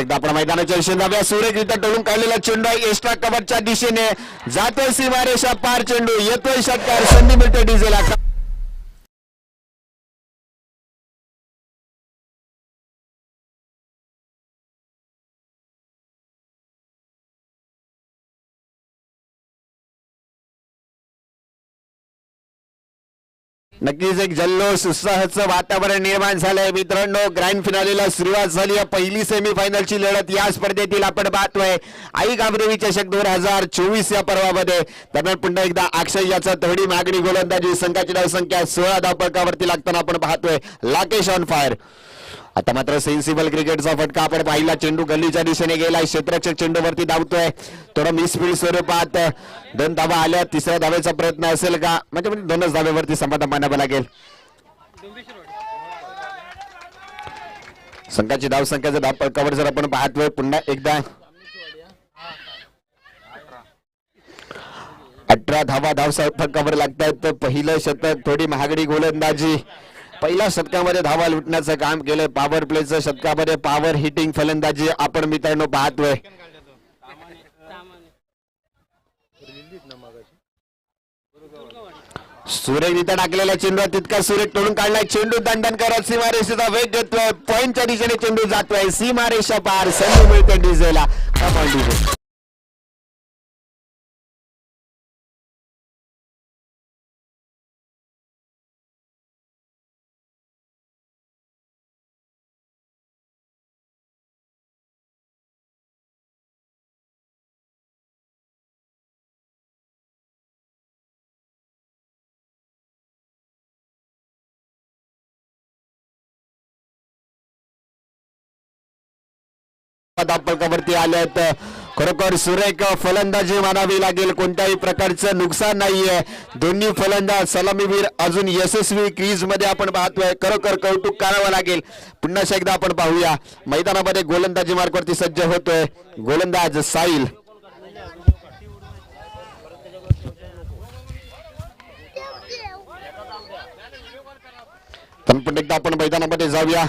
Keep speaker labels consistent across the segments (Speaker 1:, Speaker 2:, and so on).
Speaker 1: एकदा आपण मैदानाच्या दिशेने जाऊया. सुरेखरित्या टोलून काढलेला चेंडू आहे. एक्स्ट्रा कव्हरच्या दिशेने जातोय सीमारेषा पार चेंडू. येतोय षटकार. संधी मिळते डिझेला नक्कीच एक जल्लोष उत्साहाचं वातावरण निर्माण झालंय. मित्रांनो ग्रँड फिनालेला सुरुवात झाली आहे. पहिली सेमीफायनलची लढत या स्पर्धेतील आपण पाहतोय. आई गाभरेवी चषक दोन हजार चोवीस या पर्वामध्ये. दरम्यान पुन्हा एकदा अक्षय याचा तगडी मागणी गोलंदाजी संघाची धावसंख्या सोळा धावपळकावरती लागताना आपण पाहतोय. लाकेश ऑन फायर आता मात्र सेन्सिबल क्रिकेटचा फटका आपण पाहिला. चेंडू गल्लीच्या दिशेने गेला क्षेत्रक्षक चेंडूवरती धावतोय. थोडं मिसफिल्ड स्वरूपात दोन धावा आल्या. तिसऱ्या धावेचा प्रयत्न असेल का? म्हणजे म्हणजे दोनच धावेवरती समाधान मानावं लागेल. संघाची धावसंख्याचा धाव पडकावर जर आपण पाहतोय पुन्हा एकदा. अठरा धावा धाव फटकावर लागतात तर पहिलं शतक थोडी महागडी गोलंदाजी. पहिल्या शतकामध्ये धावा लुटण्याचं काम केलंय. पॉवर प्लेचं शतकामध्ये पॉवर हिटिंग फलंदाजी आपण मित्रांनो पाहतोय. सुरेखरित्या टाकलेला चेंडू तितका सुरेख तोडून काढलाय. चेंडू दंडन करत सीमारेषेचा वेग घेतोय पॉईंटच्या दिशेने चेंडू जातोय. सीमारेषा पार संधी मिळते डिझेला डिझेल धापकावरती आल्यात खरोखर सुरेख फलंदाजी मानावी लागेल. कोणत्याही प्रकारचं नुकसान नाहीये. दोन्ही फलंदाज सलामीवीर अजून यशस्वी क्रीजमध्ये आपण पाहतोय. खरोखर कौतुक करावं लागेल. पुन्हा एकदा आपण पाहूया. मैदानामध्ये गोलंदाजी मार्गवरती सज्ज होतोय. गोलंदाज साईल पण पुन्हा एकदा आपण मैदानामध्ये जाऊया.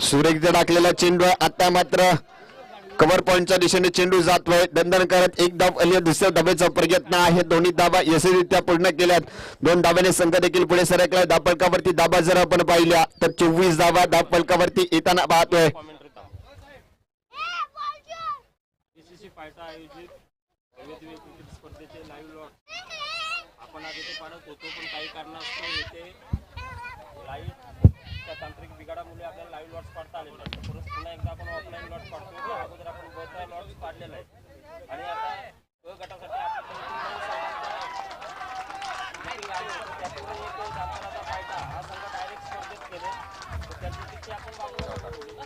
Speaker 1: सुरेख टाकलेला चेंडू आता मात्र कव्हर पॉईंटच्या दिशेने चेंडू जातोय दंदन करत एक धाव आली दुसऱ्या धाब्याचा प्रयत्न आहे दोन्ही धाबा यशस्वीरित्या पूर्ण केल्यात. दोन धाब्याने संघ देखील पुढे सरकलाय. धापलकावरती धाबा जर आपण पाहिल्या तर चोवीस धावा धापलकावरती येताना पाहतोय.
Speaker 2: आयोजित. आपण होतो पण काही कारणास्तव लाईव्ह तांत्रिक बिघाडामुळे आपल्याला लाईव्ह लॉट्स पाडता आले नाही परत पुन्हा एकदा आपण ऑफलाईन लॉट पाडतो त्या अगोदर आपण बचा लॉट्स पाडलेला आहे आणि आता क गटासाठी फायदा. हा डायरेक्ट स्पर्धेत गेले तर त्याची तिथे आपण बाजूला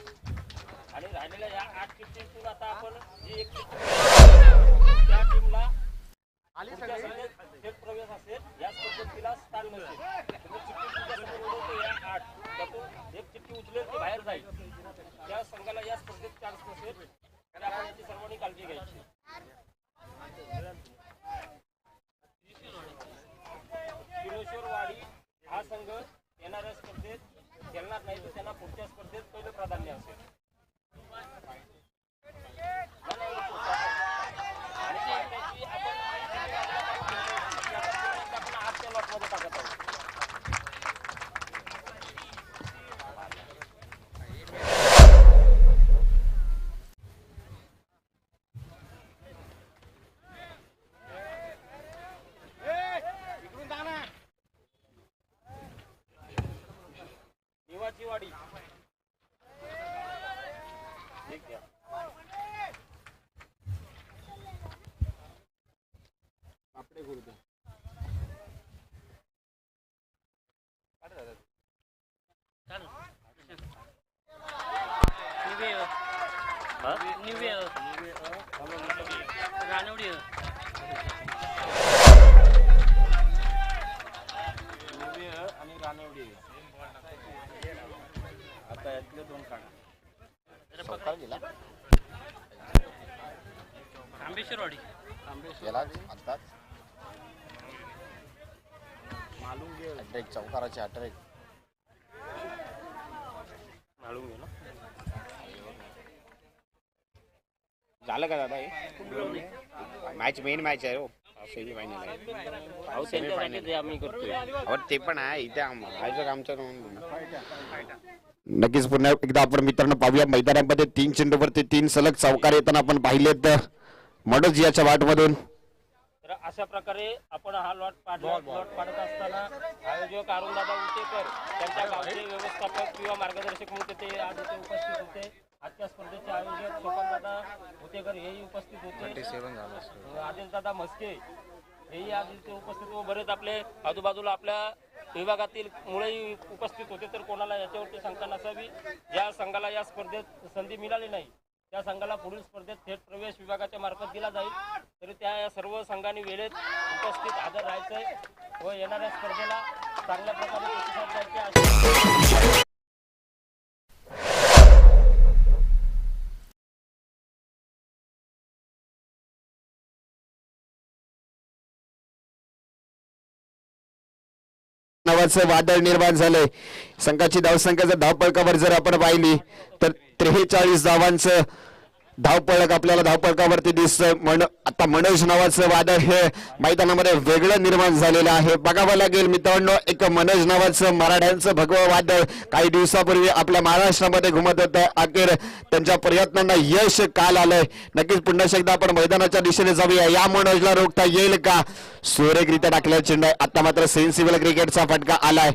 Speaker 2: आणि राहिलेल्या या आठ किट्टीतून आता आपण जी एक किट्टी त्या टीमला पुढच्या स्पर्धेत थेट प्रवेश असेल या स्पर्धेत स्थान नसेल तुम्ही चिठ्ठी तुमच्यासमोर उडवतो या आठ त्यातून एक चिठ्ठी उचलेल ती बाहेर जाईल त्या संघाला या स्पर्धेत चान्स नसेल आणि आपण याची सर्वांनी काळजी घ्यायची किरोश्वरवाडी हा संघ येणाऱ्या स्पर्धेत खेळणार नाही तर त्यांना पुढच्या स्पर्धेत पहिलं प्राधान्य असेल घे ना
Speaker 3: झालं का दादा हे? मॅच मेन मॅच आहे हो. सेमी फायनल आहे.
Speaker 2: अहो त्यांच्यासाठी ते आम्ही
Speaker 3: पण आहे. इथे आम- आयोजक आमच्या
Speaker 1: नक्कीच पुन्हा एकदा आपण मित्रांनो पाहूया. मैदानामध्ये तीन चेंडूवरती तीन सलग चौकार येताना आपण पाहिलेत. मनोज याच्या वाटमधून.
Speaker 2: तर अशा प्रकारे आपण हा लॉट पाड लॉट पाडत असताना आयोजक अरुणदादा उतेकर त्यांच्या गावचे व्यवस्थापक किंवा मार्गदर्शक म्हणून ते आज इथे उपस्थित होते. आजच्या स्पर्धेचे आयोजक सोपानदादा उतेकर हेही उपस्थित होते. आदेशदादा म्हस्के हेही आज इथे उपस्थित व बरेच आपले आजूबाजूला आपल्या विभागातील मुळेही उपस्थित होते. तर कोणाला याच्यावरती शंका नसावी. ज्या संघाला या स्पर्धेत संधी मिळाली नाही. त्या संघाला पुढील स्पर्धेत थेट प्रवेश विभागाच्या मार्फत दिला जाईल. तरी त्या या सर्व संघांनी वेळेत उपस्थित हजर राहायचंय व येणाऱ्या स्पर्धेला चांगल्या प्रकारे प्रतिसाद द्यायचे
Speaker 1: नावाचं वादळ निर्माण झालंय. संघाची धावसंख्या जर धावपळकावर जर आपण पाहिली तर त्रेचाळीस धावांचं धावपळक आपल्याला धावपळकावरती दिसतंय. मन आता मनोज नावाचं वादळ हे मैदानामध्ये वेगळं निर्माण झालेलं आहे. बघावं लागेल मित्रांनो एक मनोज नावाचं मराठ्यांचं भगवं वादळ काही दिवसापूर्वी आपल्या महाराष्ट्रामध्ये घुमत होतं. अखेर त्यांच्या प्रयत्नांना यश काल आलंय. नक्कीच पुन्हा एकदा आपण मैदानाच्या दिशेने जाऊया. या मनोजला रोखता येईल का? सुरेखरित्या टाकल्या चेंडू आता मात्र सेन्सिबल क्रिकेटचा फटका आलाय.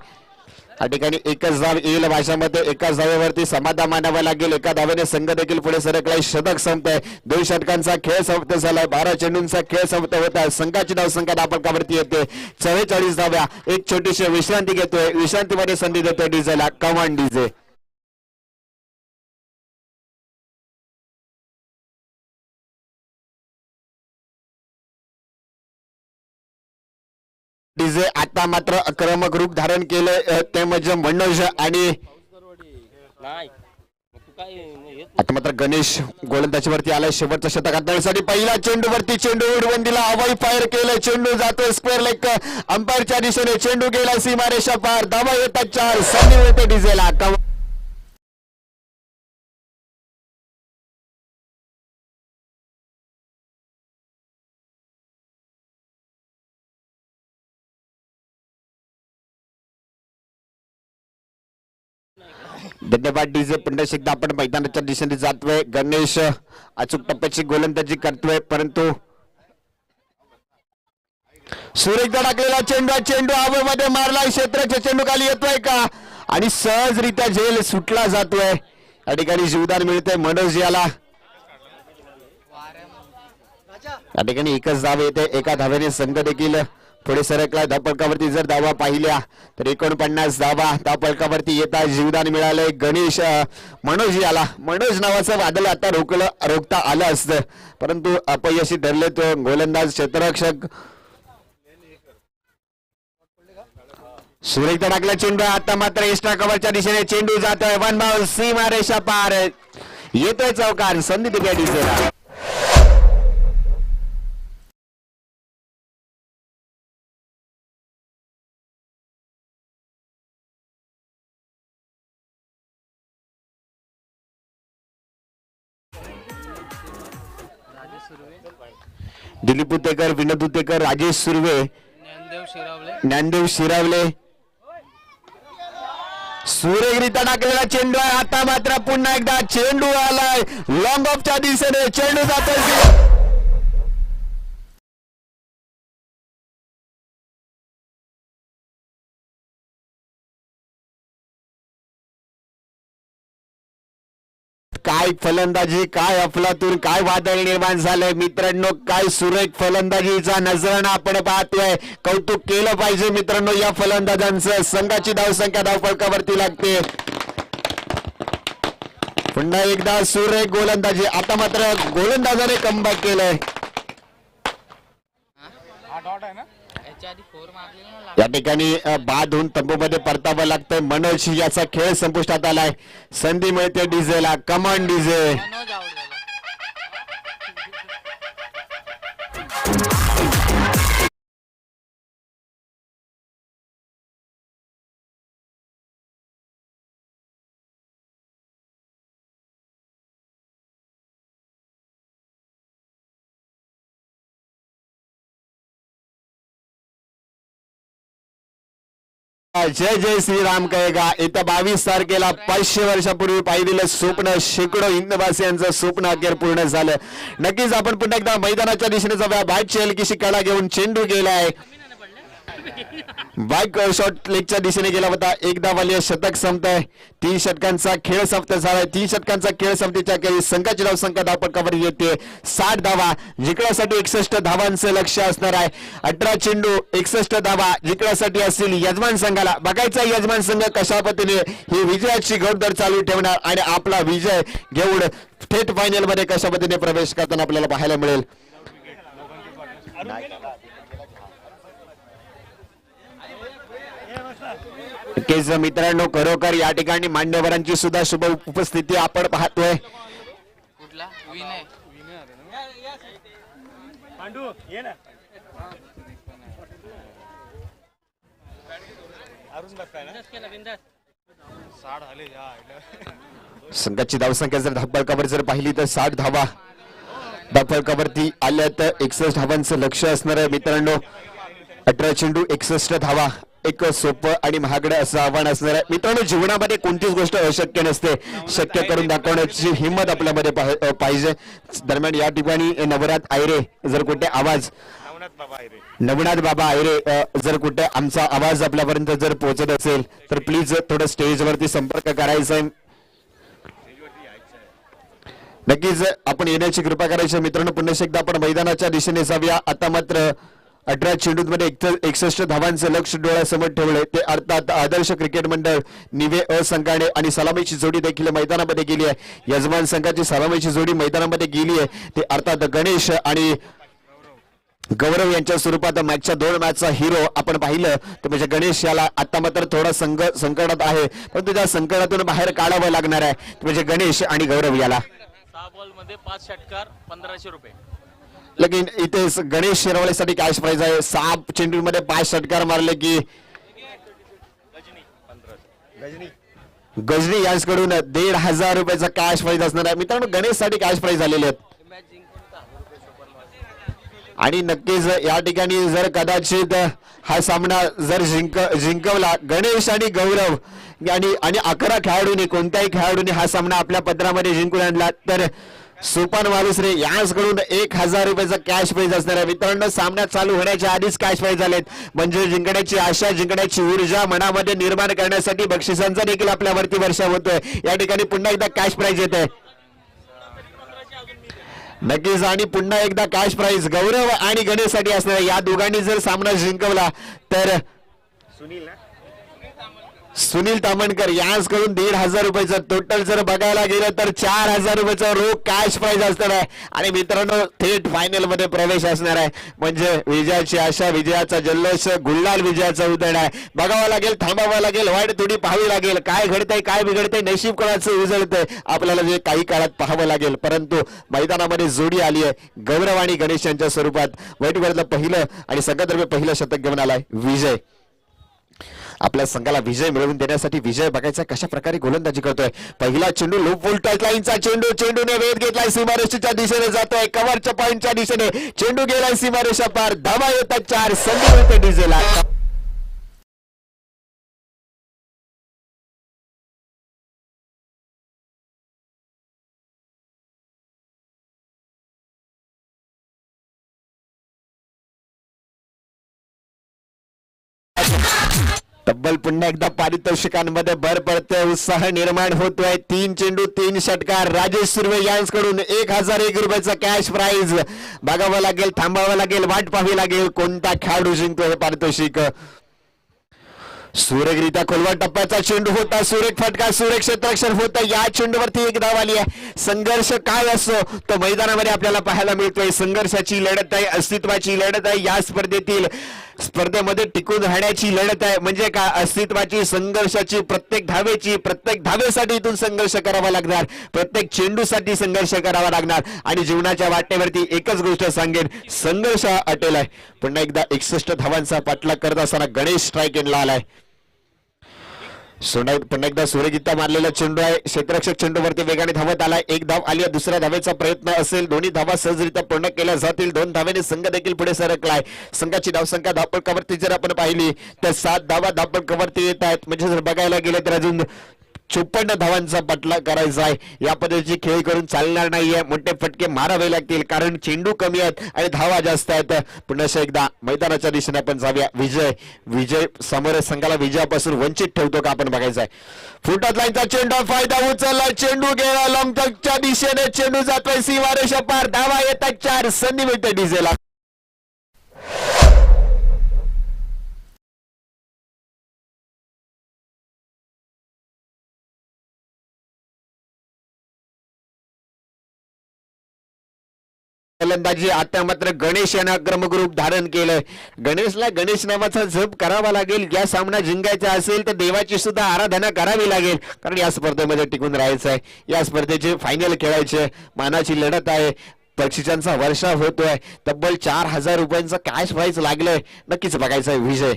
Speaker 1: या ठिकाणी एकच धाव येईल भाषामध्ये एकाच धावेवरती समाधान मानावं लागेल. एका धावेने संघ देखील पुढे सरकलाय शतक संपतंय. दोन षटकांचा खेळ समाप्त झालाय. बारा चेंडूंचा खेळ समाप्त होत आहे. संघाची धावसंख्या धापकावरती येते चव्वेचाळीस धाव्या. एक छोटीशी विश्रांती घेतोय. विश्रांतीमध्ये संधी देतोय डिझेला कमान डिझे डीजे आता मात्र आक्रमक रूप धारण केलंय अ, ते म्हणजे मनोज आणि आता मात्र गणेश गोलंदाजीवरती आलाय शेवटचं शतक हाताळण्यासाठी पहिला चेंडू वरती चेंडू उडवून हवाई फायर केलं चेंडू जातोय स्क्वेअर लेग. अंपायरच्या दिशेने चेंडू गेला सीमारेषा पार. धावा येतात चार. संधी मिळते डिझेला धन्यवाद डीजे पुन्हा एकदा आपण मैदानाच्या दिशेने जातोय. गणेश अचूक टप्प्याची गोलंदाजी करतोय परंतु सुरेखदा टाकलेला चेंडू चेंडू हवेमध्ये मारला क्षेत्राच्या चेंडू खाली येतोय का? आणि सहजरित्या झेल सुटला जातोय. या ठिकाणी जीवदान मिळतोय मनोज याला. या ठिकाणी एकच धाव येते. एका धावेने संघ देखील पुढे सरकला धापळकावरती जर धावा पाहिल्या तर एकोणपन्नास धावा धापलकावरती येता जीवदान मिळालंय. गणेश मनोज याला. मनोज नावाचं वादळ आता रोखलं रोखता आलं असतं. परंतु अपयशी ठरले तो गोलंदाज क्षेत्ररक्षक. सुरेखदा टाकला चेंडू आता मात्र एक्स्ट्रा कव्हरच्या दिशेने चेंडू जातोय. वन बाउल सीमा रेषा पार. येतोय चौकार. संधी दिव्या डिसेला उतेकर विनोद उतेकर राजेश सुर्वे
Speaker 4: ज्ञानदेव शिरावले.
Speaker 1: सूर्यगिरीता टाकलेला चेंडू आहे. आता मात्र पुन्हा एकदा चेंडू आलाय. लॉंग ऑफच्या दिशेने चेंडू जातोय. काय फलंदाजी काय अफलातून काय वादळ निर्माण झालंय? मित्रांनो काय सुरेख फलंदाजीचा नजराणा आपण पाहतोय. कौतुक केलं पाहिजे मित्रांनो या फलंदाजांचं. संघाची धावसंख्या धावपळकावरती लागते. पुन्हा एकदा सुरेख गोलंदाजी. आता मात्र गोलंदाजाने कमबॅक केलंय. या ठिकाणी बाद होऊन तंबूमध्ये परतावं लागतंय. मनोज याचा खेळ संपुष्टात आलाय. संधी मिळते डिझेला कमान डिझे जय जय श्रीराम कहेगा। येत्या बावीस तारखेला पाचशे वर्षापूर्वी पाहिलेलं स्वप्न शेकडो हिंदवासियांचं स्वप्न अखेर पूर्ण झालं. नक्कीच आपण पुन्हा एकदा मैदानाच्या दिशेने जाऊया. बॅटची हलकीशी कडा घेऊन चेंडू गेलाय. बाईक शॉर्ट लेगच्या दिशेने गेला होता. एकदा वाले शतक संपतंय. तीन षटकांचा खेळ संपत झालाय. तीन षटकांचा खेळ संपतीच्या काही संघाची धाव संख्या धावपटकावर येते साठ धावा जिंकण्यासाठी एकसष्ट धावांचं लक्ष असणार आहे. अठरा चेंडू एकसष्ट धावा जिंकण्यासाठी असतील यजमान संघाला. बघायचा यजमान संघ कशा पद्धतीने ही विजयाची घोडदर चालू ठेवणार आणि आपला विजय घेऊन थेट फायनलमध्ये कशा पद्धतीने प्रवेश करताना आपल्याला पाहायला मिळेल. केस मित्रांनो खरोखर या ठिकाणी मान्यवरांची सुद्धा शुभ उपस्थिती आपण पाहतोय. संघाची धावसंख्या जर धापळकावर जर पाहिली तर साठ धावा. धापळकावरती आल्या तर एकसष्ट धावांचं लक्ष असणार आहे मित्रांनो. अठरा चेंडू एकसष्ट धावा. एक सोपं आणि महागडं असं आव्हान असणार आहे. मित्रांनो जीवनामध्ये कोणतीच गोष्ट अशक्य नसते. शक्य करून दाखवण्याची हिंमत आपल्यामध्ये पाहिजे. दरम्यान या ठिकाणी नवरात आयरे जर कुठे आवाज. नवनाथ बाबा आयरे जर कुठे आमचा आवाज आपल्यापर्यंत जर पोहोचत असेल तर प्लीज थोडं स्टेजवरती संपर्क करायचा आहे. नक्कीच आपण येण्याची कृपा करायची मित्रांनो पुन्हा एकदा आपण मैदानाच्या दिशेने जाऊया. आता मात्र अठरा चेंडूंमध्ये एकसष्ट धावांचं लक्ष डोळ्यासमोर ठेवलंय ते अर्थात आदर्श क्रिकेट मंडळ निवे अ संघाने आणि सलामीची जोडी देखील मैदानामध्ये गेली आहे. यजमान संघाची सलामीची जोडी मैदानामध्ये गेली आहे. ते अर्थात गणेश आणि गौरव यांच्या स्वरूपात मॅचच्या दोन मॅचचा हिरो आपण पाहिलं. तर म्हणजे गणेश याला आता मात्र थोडा संघ संकटात आहे. परंतु त्या संकटातून बाहेर काढावं लागणार आहे. म्हणजे गणेश आणि गौरव याला.
Speaker 4: सहा बॉलमध्ये पाच षटकार पंधराशे रुपये.
Speaker 1: लेकिन इथे गणेश शिरवळेसाठी कॅश प्राइज आहे. सहा चेंडूमध्ये पाच षटकार मारले की गजनी. यांच्याकडून दीड हजार रुपयाचा कॅश प्राइज असणार आहे. मित्रांनो गणेशसाठी कॅश प्राइज आलेले आहेत. आणि नक्कीच या ठिकाणी जर कदाचित हा सामना जर जिंक जिंकवला गणेश आणि गौरव आणि आणि अकरा खेळाडूंनी कोणत्याही खेळाडूंनी हा सामना आपल्या पत्रामध्ये जिंकून आणला तर सोपान वालुसरे याचकडून एक हजार रुपयाचा कॅश प्राईज असणार आहे. मित्रांनो सामना चालू होण्याच्या आधीच कॅश प्राईज आलेत म्हणजे जिंकण्याची आशा जिंकण्याची ऊर्जा मनामध्ये निर्माण करण्यासाठी बक्षिसांचा देखील आपल्यावरती वर्षा होतोय. या ठिकाणी पुन्हा एकदा कॅश प्राईज येत. आहे नक्कीच आणि पुन्हा एकदा कॅश प्राईज गौरव आणि गणेशसाठी असणार या दोघांनी जर सामना जिंकवला तर
Speaker 3: सुनील ना?
Speaker 1: सुनील तामणकर यांच्याकडून दीड हजार रुपयाचं टोटल जर बघायला गेलं तर चार हजार रुपयाचं रोख कॅश प्राईज असणार आहे. आणि मित्रांनो थेट फायनलमध्ये प्रवेश असणार आहे. म्हणजे विजयाची आशा विजयाचा जल्लोष गुल्लाल विजयाचा उदय आहे. बघावं लागेल थांबावं लागेल वाट थोडी पाहावी लागेल. काय घडतंय काय बिघडतंय नशीब कोणाचं उजळतंय आपल्याला जे काही काळात पाहावं लागेल. परंतु मैदानामध्ये जोडी आली आहे. गौरव आणि गणेश यांच्या स्वरूपात. वाईट पहिलं आणि संघातर्फे पहिलं शतक घेऊन आलाय विजय. आपल्या संघाला विजय मिळवून देण्यासाठी विजय बघायचा कशा प्रकारे गोलंदाजी करतोय. पहिला चेंडू लो टच लाईनचा चेंडू चेंडूने वेध घेतलाय सीमारेषेच्या दिशेने जातोय कव्हरच्या पॉईंटच्या दिशेने. चेंडू गेलाय सीमारेषा पार धावा येतात चार संधी होते डिझेला तब्बल पुन्हा एकदा पारितोषिकांमध्ये भर पडते उत्साह निर्माण होतोय. तीन चेंडू तीन षटकार. राजेश सुर्वे यांकडून एक हजार एक रुपयाचा कॅश प्राइज बघावं लागेल थांबावं लागेल वाट पाहावी लागेल कोणता खेळाडू जिंकतो हे पारितोषिक. सुरेखरित्या खोलवा टप्प्याचा चेंडू होता. सुरेख फटका सुरेख क्षेत्रक्षण होता. या चेंडूवरती एक धाव आली आहे. संघर्ष काय असतो तो मैदानामध्ये आपल्याला पाहायला मिळतोय. संघर्षाची लढत आहे अस्तित्वाची लढत आहे. या स्पर्धेतील स्पर्धेमध्ये टिकून राहण्याची लढत आहे. म्हणजे काय? अस्तित्वाची संघर्षाची प्रत्येक धावेची प्रत्येक धावेसाठी इथून संघर्ष करावा लागणार. प्रत्येक चेंडूसाठी संघर्ष करावा लागणार. आणि जीवनाच्या वाटेवरती एकच गोष्ट सांगेन संघर्ष अटेल आहे. पुन्हा एकदा एकसष्ट धावांचा पाठलाग करत असताना गणेश स्ट्राईक एनला आलाय. सोना पुन्हा एकदा सूर्यगीता मारलेला चेंडू आहे. क्षेत्ररक्षक चेंडूवरती वेगाने धावत आला एक धाव आली दुसऱ्या धावेचा प्रयत्न असेल. दोन्ही धावा सहजरित्या पूर्ण केल्या जातील. दोन धावेने संघ देखील पुढे सरकलाय. संघाची धावसंख्या धावपळकावरती जर आपण पाहिली तर सात धावा धावपळकावरती येत आहेत. म्हणजे जर बघायला गेलं तर अजून चोपन्न धावांचा पटला करायचा आहे. या पद्धतीची खेळी करून चालणार नाहीये. मोठे फटके मारावे लागतील कारण चेंडू कमी आहेत आणि धावा जास्त आहेत. पुन्हा एकदा मैदानाच्या दिशेने आपण जाऊया. विजय विजय समोर संघाला विजयापासून वंचित ठेवतो का आपण बघायचंय आहे. फुटात लाईनचा चेंडू फायदा उचलला. चेंडू गेला. लॉंगच्या दिशेने चेंडू जातोय. सीमारेषा पार धावा येतात. चार संधी मिळते डिझेला फलंदाजी आता मात्र गणेश यानं आक्रमक रूप धारण केलंय. गणेशला गणेश नावाचा जप करावा लागेल या सामना जिंकायचा असेल तर देवाची सुद्धा आराधना करावी लागेल. कारण या स्पर्धेमध्ये टिकून राहायचं आहे. या स्पर्धेचे फायनल खेळायचे. मानाची लढत आहे. बक्षिसांचा वर्षा होतोय. तब्बल चार हजार रुपयांचं कॅश व्हायचं लागलंय. नक्कीच बघायचं आहे विजय.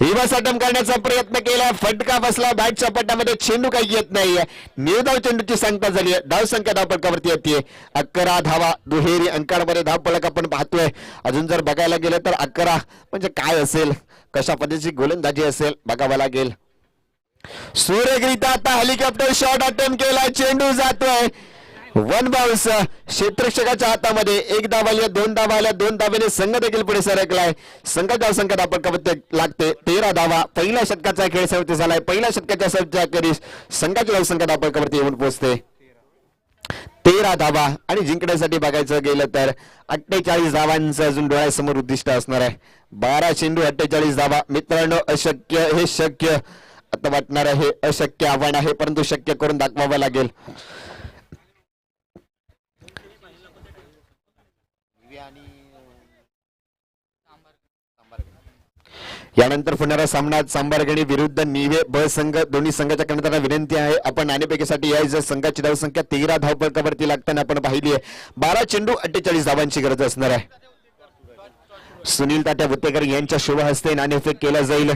Speaker 1: रिवर्स अटेम्प्ट करण्याचा प्रयत्न केला. फटका बसला. बॅटच्या पट्ट्यामध्ये चेंडू काही येत नाहीये. निर्धाव चेंडूची संख्या झाली आहे. धाव संख्या धावपलकावरती येते. अकरा धावा. दुहेरी अंकांमध्ये धावपलक आपण पाहतोय. अजून जर बघायला गेलं तर अकरा म्हणजे काय असेल? कशा पद्धतीची गोलंदाजी असेल? बघावं लागेल. सूर्यगीता आता हेलिकॉप्टर शॉट अटेम्प्ट केला चेंडू जातोय. वन बाउन्स क्षेत्रक्षकाच्या हातामध्ये एक धाव आली दोन धावा आल्या दोन धावेने संघ देखील पुढे सरकलाय. संघाच्या संघात आपण आपण लागते. तेरा धावा पहिल्या षटकाचा खेळ समाप्त झालाय. पहिल्या षटकाच्या सर्वच्या अखेरीस संघाची धाव संख्या आपण येऊन पोहोचते. तेरा धावा आणि जिंकण्यासाठी बघायचं गेलं तर अठ्ठेचाळीस धावांचं अजून डोळ्यासमोर उद्दिष्ट असणार आहे. बारा चेंडू अठ्ठेचाळीस धावा मित्रांनो अशक्य हे शक्य. आता वाटणार आहे हे अशक्य आव्हान आहे परंतु शक्य करून दाखवावं लागेल. यानंतर होणारा सामना सांबारगणी विरुद्ध निवे ब संघ दोन्ही संघाच्या करण्यात विनंती आहे. आपण नाणेफेकीसाठी यायचं संघाची धावसंख्या तेरा धावपळकावरती लागताना आपण पाहिली आहे. बारा चेंडू अठ्ठेचाळीस धावांची गरज असणार आहे. सुनील तात्या भुतेकर यांच्या शुभ हस्ते नाणेफेक केला जाईल.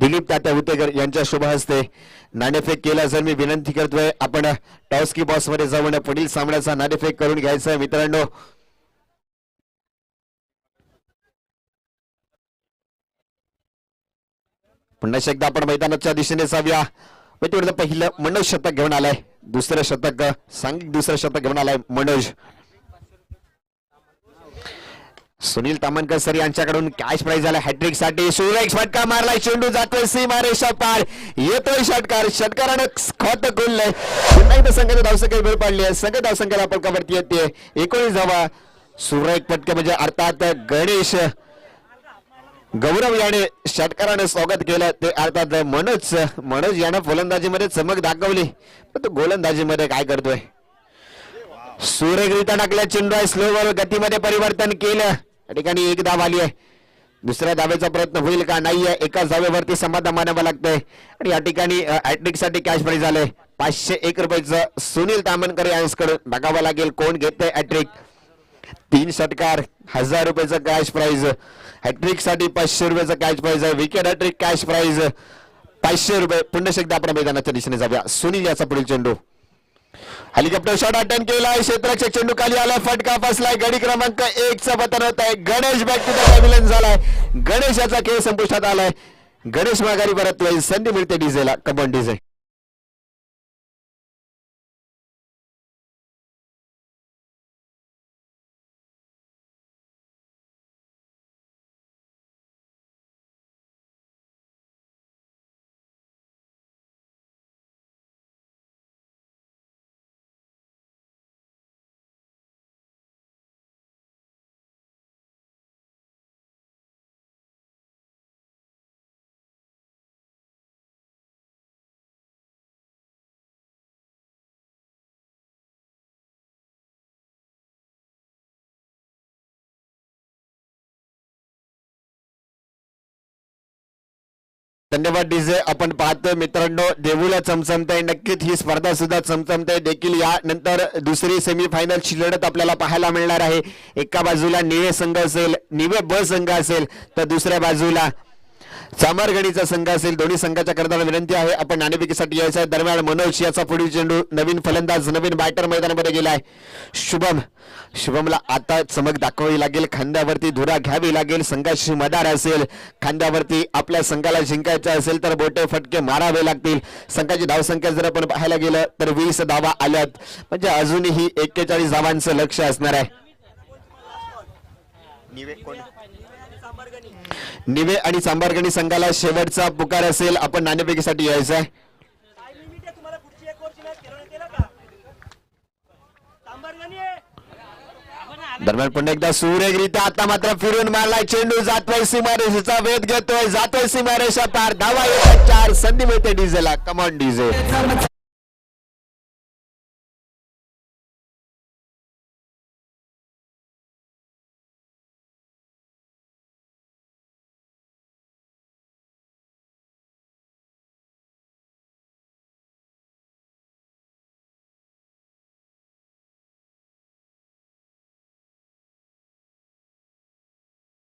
Speaker 1: दिलीप तात्या भुतेकर यांच्या शुभ हस्ते नाणेफेक केला जाईल. मी विनंती करतोय आपण टॉस्की बॉसमध्ये जाऊन पुढील सामन्याचा नाणेफेक करून घ्यायचा मित्रांनो पुन्हा एकदा आपण मैदानाच्या दिशेने जाऊया. म्हणजे पहिलं मनोज शतक घेऊन आलाय. दुसरं शतक सांघिक दुसरं शतक घेऊन आलाय मनोज. सुनील तामणकर सर यांच्याकडून कॅश प्राईज झाला. हॅट्रिकसाठी सुरेख फटका मारलाय. चेंडू जातोय सीमारेषा षटकार येतोय षटकार. षटकारानं खत खोललंय. पुन्हा एकदा संघाने धावसंख्या वेळ पाडली आहे. संघ धावसंख्याला पलकावरती येते. एकोणीस धावा सुरेख पटके म्हणजे अर्थात गणेश. गौरव याने षटकाराने स्वागत केलं. ते अर्थात मनोज मनोज यानं फलंदाजीमध्ये चमक दाखवली. पण तो गोलंदाजीमध्ये काय करतोय? सूर्यगीता टाकल्या चेंडू आहे गतीमध्ये परिवर्तन केलं. या ठिकाणी एक धाव आली आहे. दुसऱ्या धावेचा प्रयत्न होईल का? नाहीये. एकाच धावेवरती समाधान मानावं लागतंय. आणि या ठिकाणी हॅट्रिकसाठी कॅश प्राईज आलंय पाचशे एक रुपयाचं सुनील तामणकर यांच्याकडून बघावं लागेल कोण घेतंय हॅट्रिक तीन षटकार हजार रुपयाचं कॅश प्राईज हॅट्रिकसाठी पाचशे रुपयाचं कॅश प्राइज आहे विकेट हॅट्रिक कॅश प्राईज पाचशे रुपये. पुन्हा एकदा आपण मैदानाच्या दिशेने जाऊया. सुनील याचा पुढील चेंडू. हेलिकॉप्टर शॉट अटेंड केलाय क्षेत्रक्षक चेंडू खाली आलाय फटका फसलाय गडी क्रमांक एक चा पतन होत आहे. गणेश बॅक टू झालाय. गणेश याचा खेळ संपुष्टात आलाय. गणेश माघारी परत संधी मिळते डिझेला कबन डिझे धन्यवाद डीजे आपण पाहतोय मित्रांनो देऊला चमचमतय नक्कीच ही स्पर्धा सुद्धा चमचमतय देखील यानंतर दुसरी सेमीफायनलची लढत आपल्याला पाहायला मिळणार आहे. एका बाजूला निळे संघ असेल निळे ब संघ असेल तर दुसऱ्या बाजूला चामारगडीचा संघ असेल दोन्ही संघाच्या करताना विनंती आहे. आपण नाणेफेकीसाठी यायचं आहे. दरम्यान मनोज याचा पुढील चेंडू नवीन फलंदाज नवीन बॅटर मैदानामध्ये गेला आहे. शुभम शुभमला आता चमक दाखवावी लागेल. खांद्यावरती धुरा घ्यावी लागेल. संघाशी मदार असेल. खांद्यावरती आपल्या संघाला जिंकायचं असेल तर बोटे फटके मारावे लागतील. संघाची धावसंख्या जर आपण पाहायला गेलं तर वीस धावा आल्यात. म्हणजे अजूनही एक्केचाळीस धावांचं लक्ष असणार आहे. निवे आणि चांबारगणी संघाला शेवटचा पुकार असेल. आपण नाणेफेकीसाठी यायचं आहे.
Speaker 2: सांबारगणी
Speaker 1: दरम्यान पुन्हा एकदा सुरेखरित्या आता मात्र फिरून मारलाय चेंडू. जातोय सीमारेषेचा वेध घेतोय. जातोय सीमारेषा पार. धावा येतात चार संधी मिळते डीजेला. Come on DJ.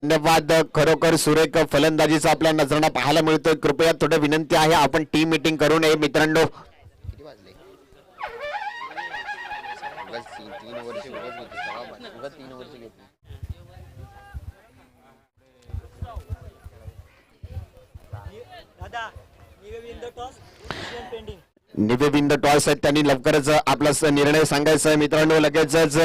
Speaker 1: धन्यवाद. खरोखर सुरेख फलंदाजीचा आपल्या नजरांना पाहायला मिळतोय. कृपया थोडं विनंती आहे आपण टीम मीटिंग करू नये मित्रांनो.
Speaker 3: किती वाजले उगाच तीन तीन वर्ष उगाच घेतली सहा बा- उगाच तीन वर्ष घेतली
Speaker 2: दादा विन द टॉस
Speaker 1: आहेत. त्यांनी लवकरच आपला निर्णय सांगायचा आहे मित्रांनो. लगेचच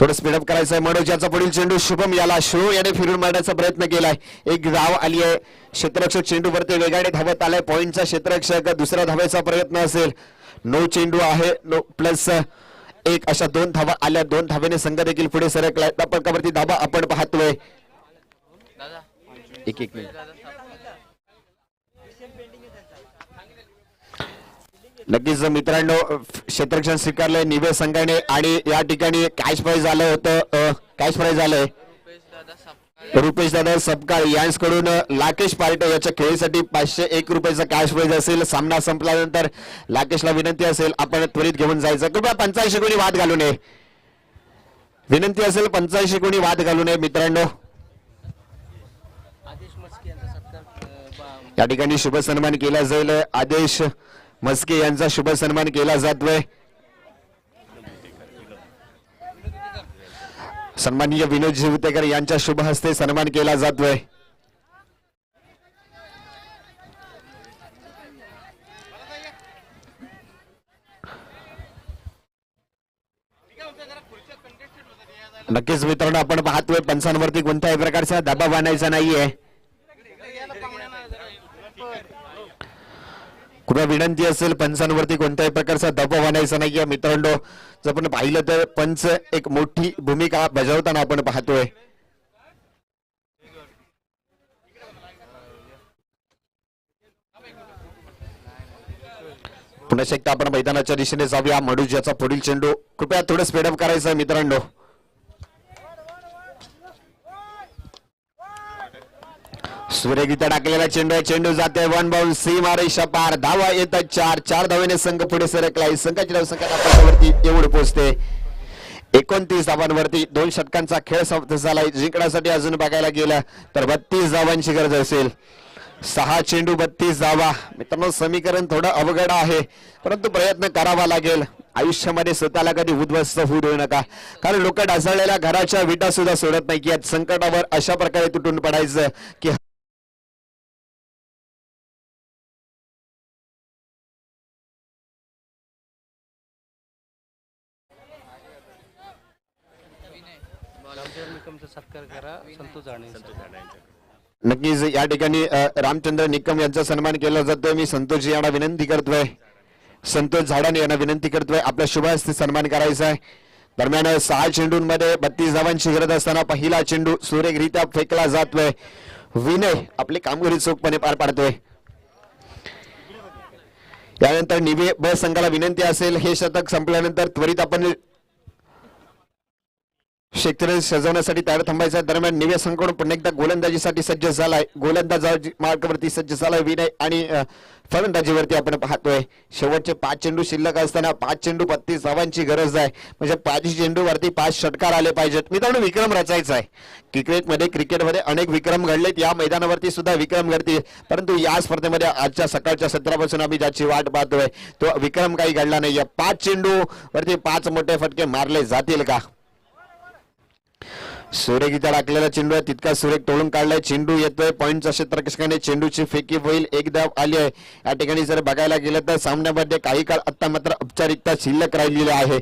Speaker 1: थोडं स्पीडअप करायचं आहे. मनोज याचा पुढील चेंडू शुभम याला शो याने फिरून मारण्याचा प्रयत्न केलाय. एक धाव आली आहे. क्षेत्ररक्षक चेंडूवरती वेगाने धावत आलाय. पॉईंटचा क्षेत्ररक्षक दुसऱ्या धावेचा प्रयत्न असेल. नो चेंडू आहे. नो प्लस एक अशा दोन धावा आल्या. दोन धावेने संघ देखील पुढे सरकलाय. त्या धावा आपण पाहतोय.
Speaker 3: एक एक
Speaker 1: नक्कीच मित्रांनो क्षेत्रक्षण स्वीकारलंय निवे संघाने आणि या ठिकाणी कॅश प्राईज आलं होतं. कॅश प्राईज आलंय
Speaker 4: रुपेश दादा सपकाळ
Speaker 1: यांच्याकडून लाकेश पार्टे याच्या खेळीसाठी पाचशे एक रुपयाचा कॅश प्राईज असेल. सामना संपल्यानंतर लाकेशला विनंती असेल आपण त्वरित घेऊन जायचं. कृपया पंचाऐंशी कोणी वाद घालू नये. विनंती असेल पंचाऐंशी कोणी वाद घालू नये मित्रांनो. या ठिकाणी शुभ सन्मान केला जाईल. आदेश मस्के यांचा शुभ सन्मान केला जातोय. सन्माननीय विनोद जिवतेकर यांच्या शुभ हस्ते सन्मान केला जातोय. नक्कीच मित्रांनो आपण पाहतोय पंचांवरती कोणत्याही प्रकारचा दबाव आणायचा नाहीये. कृपया विनंती असेल पंचांवरती कोणत्याही प्रकारचा दबाव आणायचा नाहीये मित्रांनो जर आपण पाहिलं तर पंच एक मोठी भूमिका बजावताना आपण पाहतोय. पुन्हा एकदा आपण मैदानाच्या दिशेने जाऊया. मडूज याचा पुढील चेंडू. कृपया थोडं स्पीडअप करायचं आहे मित्रांनो. सूर्यगीता टाकलेला चेंडू आहे. चेंडू जाते. वन बाउंड सी मारेशा पार धावा येतात चार. चार धावेने संघ पुढे सरकलाय. संघाची धावसंख्यावरती आपल्यावरती एवढं पोहोचते. एकोणतीस धावांवरती दोन षटकांचा खेळ समाप्त झालाय. जिंकण्यासाठी अजून बघायला गेलं तर बत्तीस धावांची गरज असेल. सहा चेंडू बत्तीस धावा. मित्रांनो समीकरण थोडं अवघड आहे. परंतु प्रयत्न करावा लागेल. आयुष्यामध्ये स्वतःला कधी उद्ध्वस्त होऊ देऊ नका. कारण लोक ढासळलेल्या घराच्या विटा सुद्धा सोडत नाही. की यात संकटावर अशा प्रकारे तुटून पडायचं की
Speaker 4: सत्कार करा संतोष जाणे
Speaker 1: नक्कीच या ठिकाणी रामचंद्र निकम यांचा सन्मान केला जातोय. मी संतोष यांना विनंती करतोय. संतोष झाडाने यांना विनंती करतोय. आपल्या शुभ हस्ते सन्मान करायचा आहे. दरम्यान सहा चेंडूंमध्ये बत्तीस धावांची गरज असताना पहिला चेंडू सुरेखरित्या फेकला जातोय. विनय आपली कामगिरी चोखपणे पार पाडतोय. त्यानंतर निवे ब संघाला विनंती असेल. हे शतक संपल्यानंतर त्वरित आपण शेतकऱ्यांनी सजवण्यासाठी तयार थांबायचा दरम्यान निवे संकडून पुन्हा एकदा गोलंदाजीसाठी सज्ज झालाय. गोलंदाज मार्गावरती सज्ज झालाय विनय आणि फलंदाजीवरती आपण पाहतोय. शेवटचे पाच चेंडू शिल्लक असताना पाच चेंडू बत्तीस धावांची गरज आहे. म्हणजे पाच चेंडूवरती पाच षटकार आले पाहिजेत. मित्रांनो विक्रम रचायचा आहे. क्रिकेटमध्ये क्रिकेटमध्ये अनेक विक्रम घडलेत. या मैदानावरती सुद्धा विक्रम घडतील. परंतु या स्पर्धेमध्ये आजच्या सकाळच्या सत्रापासून आम्ही ज्याची वाट पाहतोय तो विक्रम काही घडला नाहीये. पाच चेंडू वरती पाच मोठे फटके मारले जातील का? सूर्यगीता टाकलेला चेंडू आहे. तितका सुरेख तोडून काढलाय. चेंडू येतोय. पॉईंटच्या क्षेत्ररक्षकाने चेंडूची फेकी होईल. एक धाव आली आहे. या ठिकाणी जर बघायला गेलं तर सामन्यामध्ये काही काळ आता मात्र औपचारिकता शिल्लक राहिलेली आहे.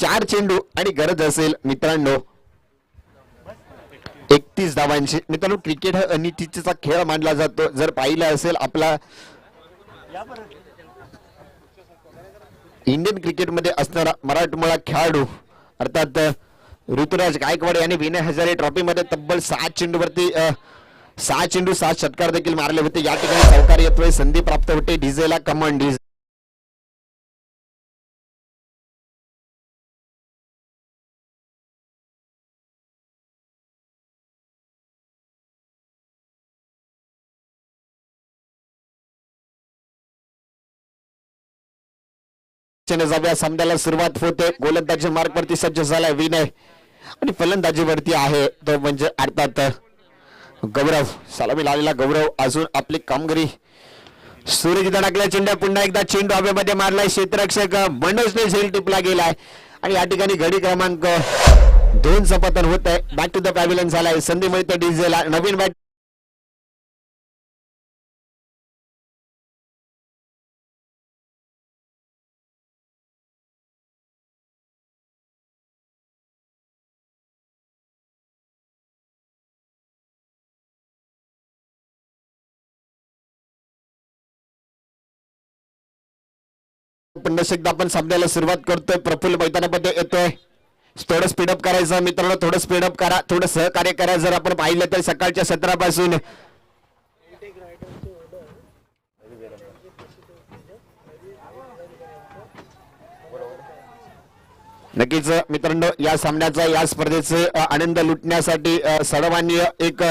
Speaker 1: चार चेंडू आणि गरज असेल मित्रांनो. एकतीस धावांची. मित्रांनो क्रिकेट हा अनिश्चिततेचा खेळ मानला जातो. जर पाहिलं असेल आपला इंडियन क्रिकेटमध्ये असणारा मराठमोळा खेळाडू अर्थात ऋतुराज गायकवाड यांनी विनय हजारे ट्रॉफीमध्ये तब्बल सहा चेंडूवरती सहा चेंडू सात षटकार देखील मारले होते. या ठिकाणी सहकार्यत्वे संधी प्राप्त होते. डिझेला कमांड डिझ जाव्या सामन्याला सुरुवात होते. गोलंदाजी मार्ग वरती सज्ज झालाय विनय. आणि फलंदाजीवरती आहे. तो म्हणजे अर्थात गौरव. सलामी लावलेला गौरव. अजून आपली कामगिरी. सूर्यजिता टाकल्या चेंड्या पुन्हा एकदा चेंडू हवेमध्ये मारलाय. क्षेत्ररक्षक मनोजने झेल टिपला गेलाय. आणि या ठिकाणी घडी क्रमांक दोन पतन होत आहे बॅक टू द पॅव्हिलन झालाय. संधी मिळतो डिझेला नवीन बॅट पुन्हा एकदा आपण सामन्याला सुरुवात करतोय. प्रफुल्ल मैदानामध्ये येतोय. थोडं स्पीडअप करायचं मित्रांनो थोडं स्पीडअप करा थोडं सहकार्य करा. जर आपण पाहिलं तर सकाळच्या सत्रापासून नक्कीच मित्रांनो या सामन्याचा या स्पर्धेचे आनंद लुटण्यासाठी सर्वांनी एक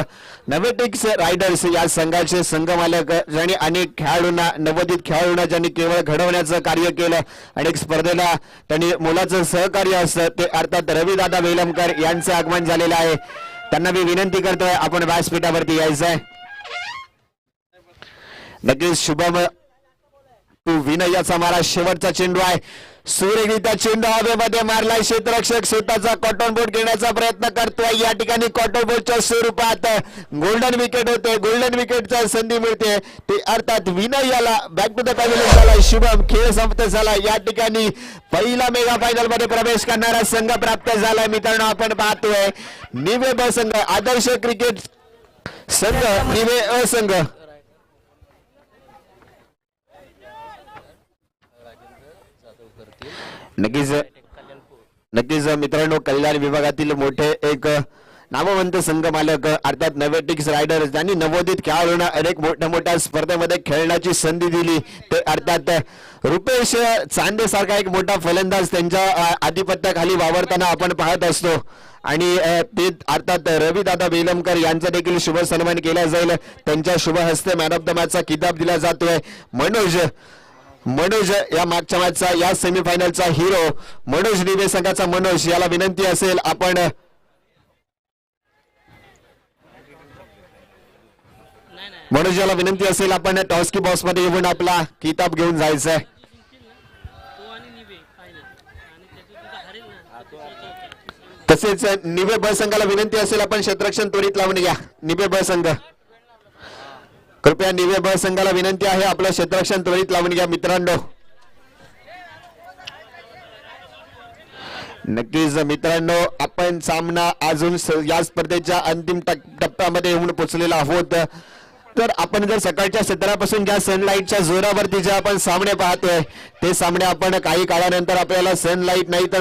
Speaker 1: नवेटिक्स रायडर्स या संघाचे संघमालक मालक ज्यांनी अनेक खेळाडूंना नवोदित खेळाडूंना ज्यांनी केवळ घडवण्याचं कार्य केलं अनेक स्पर्धेला त्यांनी मुलाचं सहकार्य असतं ते अर्थात रविदादा वेलमकर यांचं आगमन झालेलं आहे. त्यांना मी विनंती करतोय आपण व्यासपीठावरती यायचं आहे नक्कीच शुभम विनयाचा विनय मारा. शेवटचा चेंडू आहे. सूर्यगीता चेंडू हवेमध्ये मारलाय क्षेत्ररक्षक. स्वतःचा कॉटन बोर्ड घेण्याचा प्रयत्न करतोय. या ठिकाणी कॉटन बोर्डच्या स्वरूपात गोल्डन विकेट होते. गोल्डन विकेटचा संधी मिळते. ते अर्थात विनय याला बॅक टू द पॅव्हिलियन झाला शुभम खेळ संपत झाला या ठिकाणी पहिला मेगा फायनलमध्ये प्रवेश करणारा संघ प्राप्त झालाय. मित्रांनो आपण पाहतोय. निवे ब संघ आदर्श क्रिकेट संघ निवे असंघ संघ नक्कीच नक्कीच मित्रांनो कल्याण विभागातील मोठे एक नामवंत संघ मालक अर्थात नवेटिक्स रायडर्स ज्यांनी नवोदित खेळाडूंना अनेक मोठ्या मोठ्या स्पर्धेमध्ये खेळण्याची संधी दिली. ते अर्थात रुपेश चांदे सारखा एक मोठा फलंदाज त्यांच्या आधिपत्याखाली वावरताना आपण पाहत असतो. आणि ते अर्थात रविदादा बेलमकर यांचा देखील शुभ सन्मान केला जाईल. त्यांच्या शुभ हस्ते मॅन ऑफ द मॅचचा किताब दिला जातोय. मनोज मनोज या मागच्या मॅचचा या सेमीफायनलचा हिरो मनोज दिवे संघाचा मनोज याला विनंती असेल आपण मनोज याला विनंती असेल आपण टॉस्की बॉक्समध्ये येऊन आपला किताब घेऊन जायचंय. तसेच निबे ब संघाला विनंती असेल आपण क्षेत्ररक्षण त्वरित लावून घ्या निबे ब संघ. कृपया निवे ब संघाला विनंती आहे आपलं क्षेत्ररक्षण त्वरित लावून घ्या मित्रांनो. नक्कीच मित्रांनो आपण सामना अजून या स्पर्धेच्या अंतिम टप- टप्प्यामध्ये येऊन पोचलेला आहोत. तर आपण जर सकाळच्या सत्रापासून ज्या सनलाईटच्या जोरावरती जे आपण सामने पाहतोय ते सामने आपण काही काळानंतर आपल्याला सनलाईट नाही तर